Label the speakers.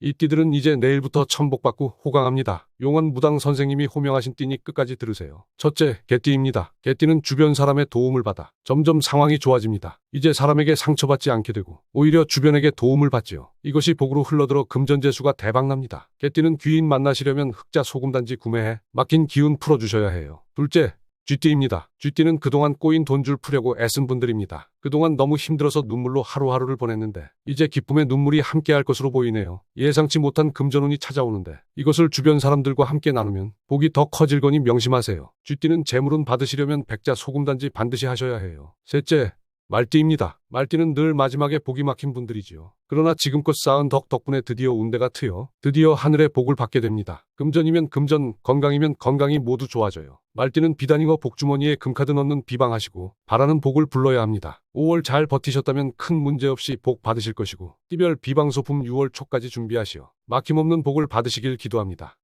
Speaker 1: 이 띠들은 이제 내일부터 천복받고 호강합니다. 용원 무당 선생님이 호명하신 띠니 끝까지 들으세요. 첫째, 개띠입니다. 개띠는 주변 사람의 도움을 받아 점점 상황이 좋아집니다. 이제 사람에게 상처받지 않게 되고 오히려 주변에게 도움을 받지요. 이것이 복으로 흘러들어 금전재수가 대박납니다. 개띠는 귀인 만나시려면 흑자 소금단지 구매해 막힌 기운 풀어주셔야 해요. 둘째, 쥐띠입니다. 쥐띠는 그동안 꼬인 돈줄 푸려고 애쓴 분들입니다. 그동안 너무 힘들어서 눈물로 하루하루를 보냈는데 이제 기쁨의 눈물이 함께할 것으로 보이네요. 예상치 못한 금전운이 찾아오는데 이것을 주변 사람들과 함께 나누면 복이 더 커질 거니 명심하세요. 쥐띠는 재물운 받으시려면 백자 소금단지 반드시 하셔야 해요. 셋째, 말띠입니다. 말띠는 늘 마지막에 복이 막힌 분들이지요. 그러나 지금껏 쌓은 덕 덕분에 드디어 운대가 트여 드디어 하늘의 복을 받게 됩니다. 금전이면 금전, 건강이면 건강이 모두 좋아져요. 말띠는 비단잉어 복주머니에 금카드 넣는 비방하시고 바라는 복을 불러야 합니다. 5월 잘 버티셨다면 큰 문제 없이 복 받으실 것이고 띠별 비방소품 6월 초까지 준비하시어 막힘없는 복을 받으시길 기도합니다.